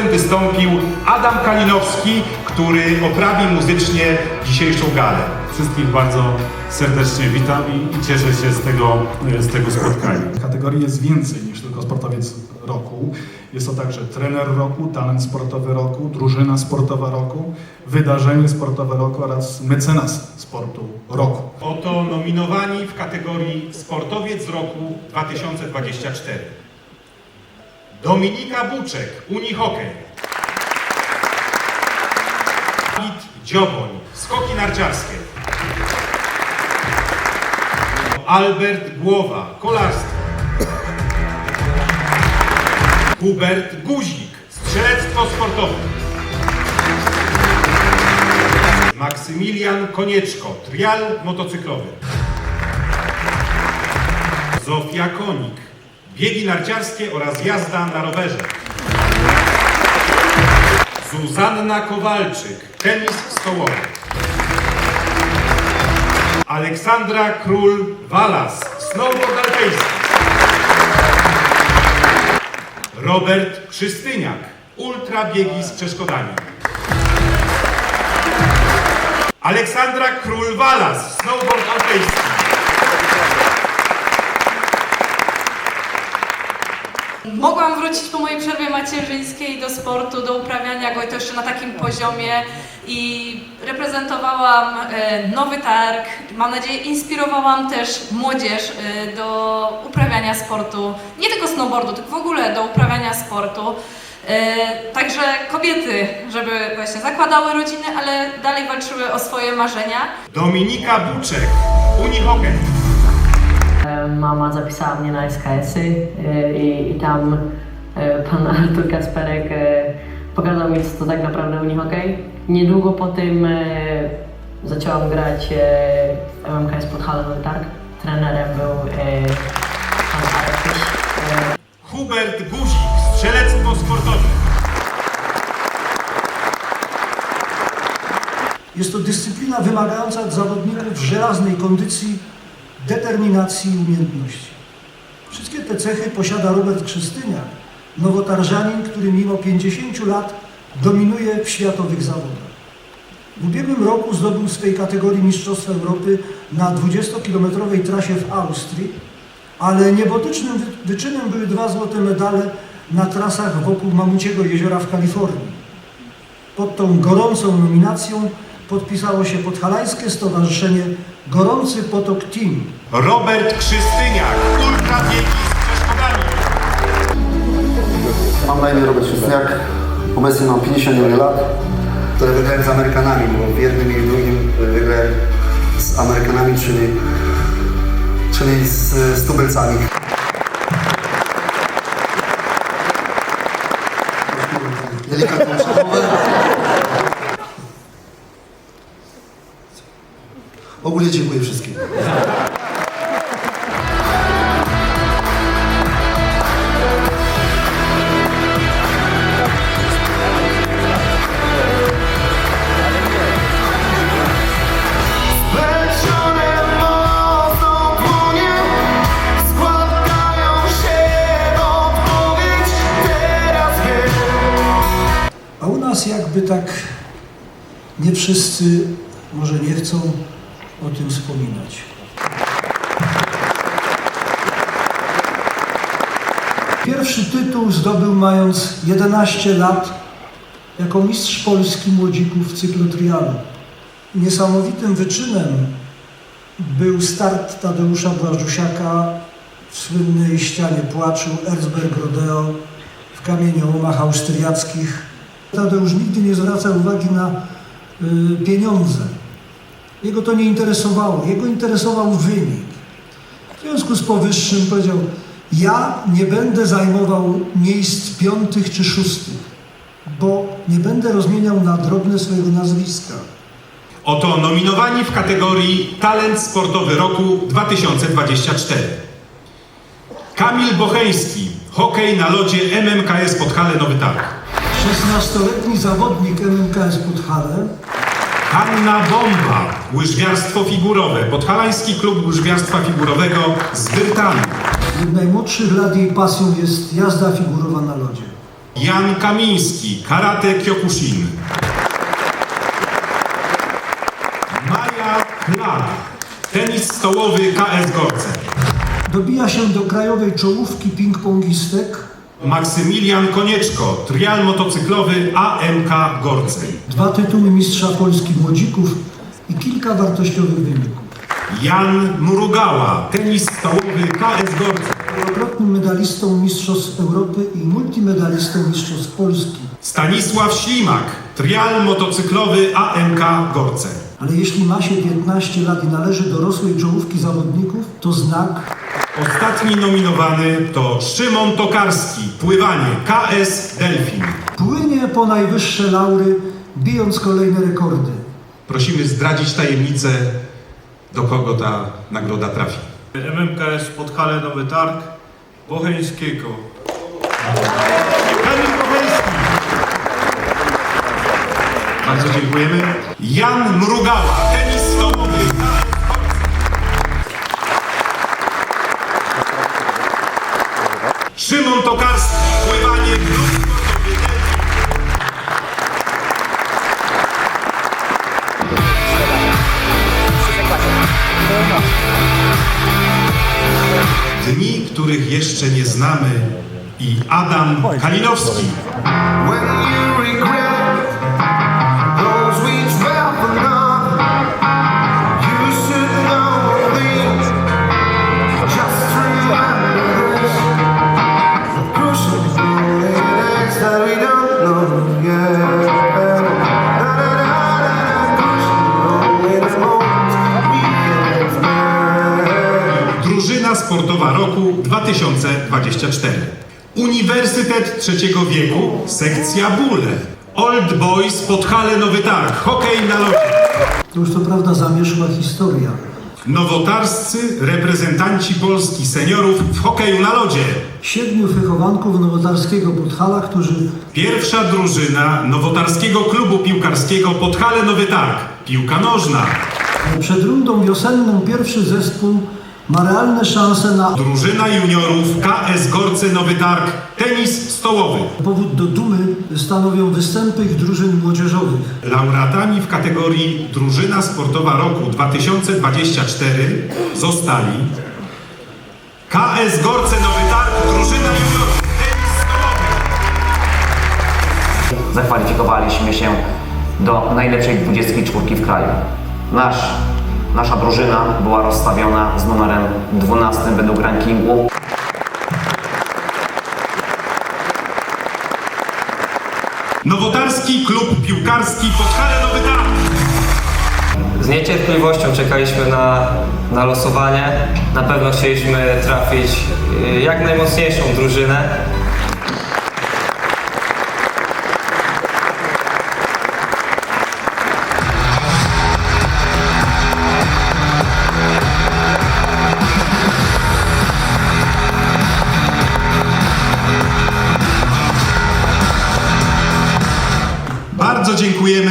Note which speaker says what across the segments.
Speaker 1: Państwem wystąpił Adam Kalinowski, który oprawi muzycznie dzisiejszą galę.
Speaker 2: Wszystkich bardzo serdecznie witam i, i cieszę się z tego, z tego spotkania.
Speaker 3: Kategorii jest więcej niż tylko sportowiec roku. Jest to także trener roku, talent sportowy roku, drużyna sportowa roku, wydarzenie sportowe roku oraz mecenas sportu roku.
Speaker 1: Oto nominowani w kategorii Sportowiec Roku 2024. Dominika Buczek, Unihokej. Dawid Dzioboń, Skoki narciarskie. Albert Głowa, Kolarstwo. Hubert Guzik, Strzelectwo Sportowe. Maksymilian Konieczko, trial motocyklowy. Zofia Konik, biegi narciarskie oraz jazda na rowerze. Zuzanna Kowalczyk, tenis stołowy. Aleksandra Król-Walas, snowboard alpejski. Robert Krzystyniak, ultrabiegi z przeszkodami. Aleksandra Król-Walas, snowboard alpejski.
Speaker 4: Mogłam wrócić po mojej przerwie macierzyńskiej do sportu, do uprawiania go i to jeszcze na takim poziomie i reprezentowałam e, nowy targ. Mam nadzieję inspirowałam też młodzież e, do uprawiania sportu, nie tylko snowboardu, tylko w ogóle do uprawiania sportu. E, Także kobiety, żeby właśnie zakładały rodziny, ale dalej walczyły o swoje marzenia.
Speaker 1: Dominika Buczek, Unihokej.
Speaker 5: Mama zapisała mnie na SKS-y e, i, i tam e, pan Artur Kasperek e, pokazał mi, co to tak naprawdę unihokej. Niedługo po tym zaczęłam grać w MMKS Podhala Nowy Targ. Trenerem był pan. E,
Speaker 1: Hubert Guzik, strzelectwo sportowe.
Speaker 6: Jest to dyscyplina wymagająca od zawodników żelaznej kondycji, determinacji i umiejętności. Wszystkie te cechy posiada Robert Krzystyniak, nowotarżanin, który mimo 50 lat dominuje w światowych zawodach. W ubiegłym roku zdobył w swej kategorii Mistrzostwa Europy na 20-kilometrowej trasie w Austrii, ale niebotycznym wy- wyczynem były dwa złote medale na trasach wokół Mamuciego Jeziora w Kalifornii. Pod tą gorącą nominacją podpisało się Podhalańskie Stowarzyszenie Gorący Potok Team.
Speaker 1: Robert Krzystyniak, ultrabiegi z przeszkodami.
Speaker 7: Mam na imię Robert Krzysztofiak. Obecnie mam 51 lat, które wygrałem z Amerykanami, bo w jednym i w drugim wygrałem z Amerykanami, czyli, czyli z, z tubelcami.
Speaker 6: Nas jakby tak nie wszyscy może nie chcą o tym wspominać. Pierwszy tytuł zdobył mając 11 lat jako mistrz Polski młodzików w cyklu trialu. Niesamowitym wyczynem był start Tadeusza Błażusiaka w słynnej ścianie płaczu Erzberg Rodeo w kamieniołomach austriackich. Tadeusz nigdy nie zwracał uwagi na y, pieniądze. Jego to nie interesowało, jego interesował wynik. W związku z powyższym powiedział, ja nie będę zajmował miejsc piątych czy szóstych, bo nie będę rozmieniał na drobne swojego nazwiska.
Speaker 1: Oto nominowani w kategorii Talent Sportowy Roku 2024. Kamil Bocheński, hokej na lodzie MMKS Podhale Nowy Targ.
Speaker 6: 16-letni zawodnik MMKS Podhale
Speaker 1: Hanna Bomba, łyżwiarstwo figurowe, Podhalański Klub Łyżwiarstwa Figurowego z Brytanii.
Speaker 6: Od najmłodszych lat jej pasją jest jazda figurowa na lodzie.
Speaker 1: Jan Kamiński, Karate Kyokushin. Maja Klag, tenis stołowy KS Gorce.
Speaker 6: Dobija się do krajowej czołówki ping-pongistek.
Speaker 1: Maksymilian Konieczko, trial motocyklowy AMK Gorce.
Speaker 6: Dwa tytuły mistrza Polski młodzików i kilka wartościowych wyników.
Speaker 1: Jan Mrugała, tenis stołowy KS Gorce.
Speaker 6: Wielokrotnym medalistą Mistrzostw Europy i multimedalistą Mistrzostw Polski.
Speaker 1: Stanisław Ślimak, trial motocyklowy AMK Gorce.
Speaker 6: Ale jeśli ma się 15 lat i należy do rosłej czołówki zawodników, to znak
Speaker 1: Ostatni nominowany to Szymon Tokarski, pływanie KS Delfin.
Speaker 6: płynie po najwyższe laury, bijąc kolejne rekordy.
Speaker 1: Prosimy zdradzić tajemnicę, do kogo ta nagroda trafi.
Speaker 8: MMKS Podhale Nowy Targ Bocheńskiego.
Speaker 1: Kamil Bocheński. Bardzo dziękujemy. Jan Mrugała, tenis Szymon Tokarski, pływanie Delfin. Dni, których jeszcze nie znamy i Adam Kalinowski. Sportowa roku 2024. Uniwersytet Trzeciego Wieku, sekcja Bóle. Old Boys Podhale Nowy Targ, hokej na lodzie.
Speaker 6: To już co prawda zamierzchła historia.
Speaker 1: Nowotarscy reprezentanci Polski seniorów w hokeju na lodzie.
Speaker 6: Siedmiu wychowanków nowotarskiego Podhala, którzy
Speaker 1: Pierwsza drużyna Nowotarskiego Klubu Piłkarskiego Podhale Nowy Targ, piłka nożna.
Speaker 6: przed rundą wiosenną pierwszy zespół ma realne szanse na
Speaker 1: Drużyna juniorów KS Gorce Nowy Targ, tenis stołowy.
Speaker 6: powód do dumy stanowią występy ich drużyn młodzieżowych.
Speaker 1: Laureatami w kategorii Drużyna Sportowa Roku 2024 zostali KS Gorce Nowy Targ, drużyna juniorów, tenis stołowy.
Speaker 9: zakwalifikowaliśmy się do najlepszej 24 w kraju. Nasz, nasza drużyna była rozstawiona z numerem 12 według rankingu.
Speaker 1: Nowotarski Klub Piłkarski Podhale Nowy Targ.
Speaker 10: Z niecierpliwością czekaliśmy na, na losowanie. Na pewno chcieliśmy trafić y, jak najmocniejszą drużynę.
Speaker 1: Bardzo dziękujemy.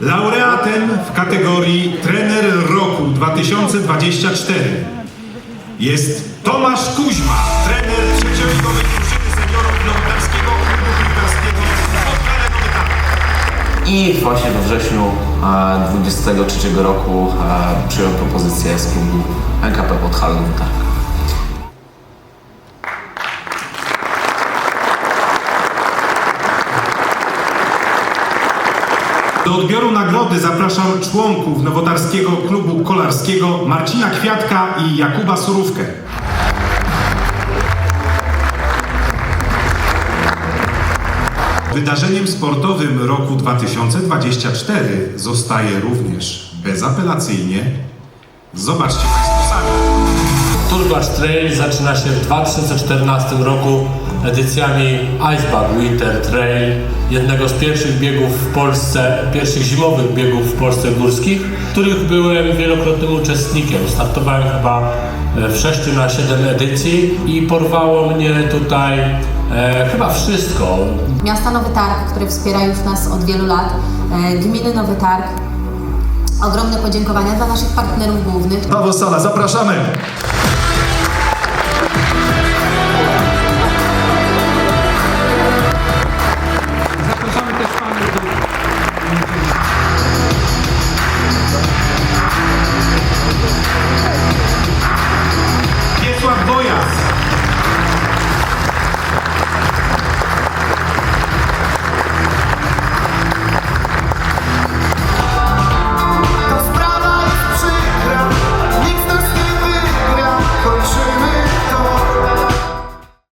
Speaker 1: Laureatem w kategorii Trener Roku 2024 jest Tomasz Kuźma, trener trzecioligowej drużyny seniorów Nowotarskiego Klubu Piłkarskiego.
Speaker 9: I właśnie we wrześniu e, 23 roku e, przyjąłem propozycję z klubu NKP Nowy Targ.
Speaker 1: Do odbioru nagrody zapraszam członków Nowotarskiego Klubu Kolarskiego Marcina Kwiatka i Jakuba Surówkę. Wydarzeniem sportowym roku 2024 zostaje również bezapelacyjnie. Zobaczcie Państwo sami.
Speaker 11: Turbasz Trail zaczyna się w 2014 roku edycjami Icebag Winter Trail, jednego z pierwszych biegów w Polsce, pierwszych zimowych biegów w Polsce górskich, których byłem wielokrotnym uczestnikiem. Startowałem chyba e, w 6 na 7 edycji i porwało mnie tutaj e, chyba wszystko.
Speaker 12: Miasta Nowy Targ, które wspiera już nas od wielu lat, e, gminy Nowy Targ. Ogromne podziękowania dla naszych partnerów głównych.
Speaker 3: Paweł Sala, zapraszamy!